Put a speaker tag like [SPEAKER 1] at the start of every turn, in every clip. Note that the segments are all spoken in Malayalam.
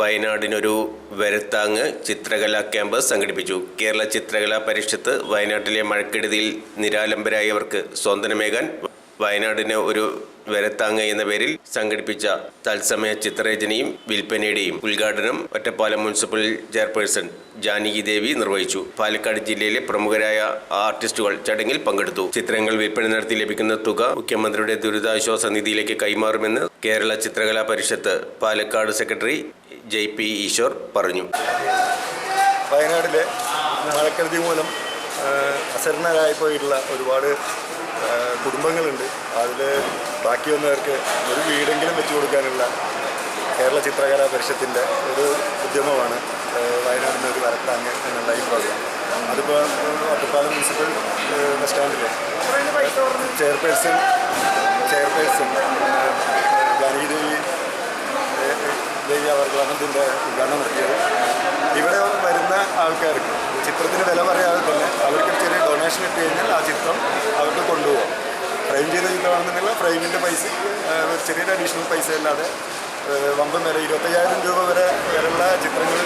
[SPEAKER 1] വയനാടിനൊരു വരത്താങ് ചിത്രകലാ ക്യാമ്പ് സംഘടിപ്പിച്ചു. കേരള ചിത്രകലാ പരിഷത്ത് വയനാട്ടിലെ മഴക്കെടുതിയിൽ നിരാലംബരായവർക്ക് സ്വാതന്ത്ര്യമേകാൻ വയനാടിന് ഒരു വരത്താങ് എന്ന പേരിൽ സംഘടിപ്പിച്ച തത്സമയ ചിത്രരചനയും വിൽപ്പനയുടെയും ഉദ്ഘാടനം ഒറ്റപ്പാലം മുനിസിപ്പൽ ചെയർപേഴ്സൺ ജാനകി ദേവി നിർവഹിച്ചു. പാലക്കാട് ജില്ലയിലെ പ്രമുഖരായ ആർട്ടിസ്റ്റുകൾ ചടങ്ങിൽ പങ്കെടുത്തു. ചിത്രങ്ങൾ വിൽപ്പന നടത്തി ലഭിക്കുന്ന തുക മുഖ്യമന്ത്രിയുടെ ദുരിതാശ്വാസ നിധിയിലേക്ക് കൈമാറുമെന്ന് Kerala Chitrakala Parishad Palakkad secretary J P Eshwar പറഞ്ഞു.
[SPEAKER 2] വയനാട്ടിലെ മഴക്കെടുതി മൂലം അസരണരായി പോയിട്ടുള്ള ഒരുപാട് കുടുംബങ്ങളുണ്ട്. അതിൽ ബാക്കി വന്നവർക്ക് ഒരു വീടെങ്കിലും വെച്ചു കൊടുക്കാനുള്ള കേരള ചിത്രകലാ പരിഷത്തിന്റെ ഒരു ഉദ്യമമാണ് ആ, വയനാടിന് ഒരു വരത്താങ് എന്നുള്ള ഈ പ്രോഗ്രാം അതിപ്പോൾ ഒറ്റപ്പാലം മുനിസിപ്പൽ ബസ് സ്റ്റാൻഡിലെ ചെയർപേഴ്സൺ ചെയർപേഴ്സൺ ആ, ജാനകി ദേവി ദേവി അവർക്കാണ് ഇതിന്റെ ഉദ്ഘാടനം നടത്തിയത്. ഇവിടെ വരുന്ന ആൾക്കാർക്ക് ചിത്രത്തിന് വില പറയാതെ തന്നെ അവർക്ക് ചെറിയ ഡൊണേഷൻ ഇട്ട് കഴിഞ്ഞാൽ ആ ചിത്രം അവർക്ക് കൊണ്ടുപോകാം. ഫ്രെയിം ചെയ്ത ചിത്രമാണെന്നുണ്ടെങ്കിൽ ഫ്രെയിമിന്റെ പൈസ ചെറിയ അഡീഷണൽ പൈസ അല്ലാതെ വമ്പൻ വില ഇരുപത്തയ്യായിരം രൂപ വരെ വരെയുള്ള ചിത്രങ്ങൾ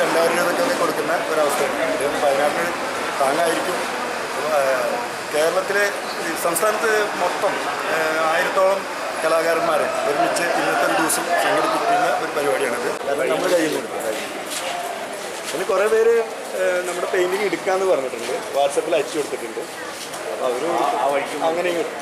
[SPEAKER 2] രണ്ടായിരം രൂപയ്ക്കൊക്കെ കൊടുക്കുന്ന ഒരവസ്ഥയാണ്. ഇത് വയനാട്ടിൽ താങ്ങായിരിക്കും. കേരളത്തിലെ സംസ്ഥാനത്ത് മൊത്തം ആയിരത്തോളം കലാകാരന്മാരെ ഒരുമിച്ച് ഇന്നത്തെ ഒരു ദിവസം സംഘടിപ്പിക്കുന്ന അതിന് കുറേ പേര് നമ്മുടെ പെയിന്റിങ് എടുക്കാമെന്ന് പറഞ്ഞിട്ടുണ്ട്. വാട്സപ്പിൽ അയച്ചു കൊടുത്തിട്ടുണ്ട്. അപ്പോൾ അവർ അങ്ങനെയും കിട്ടും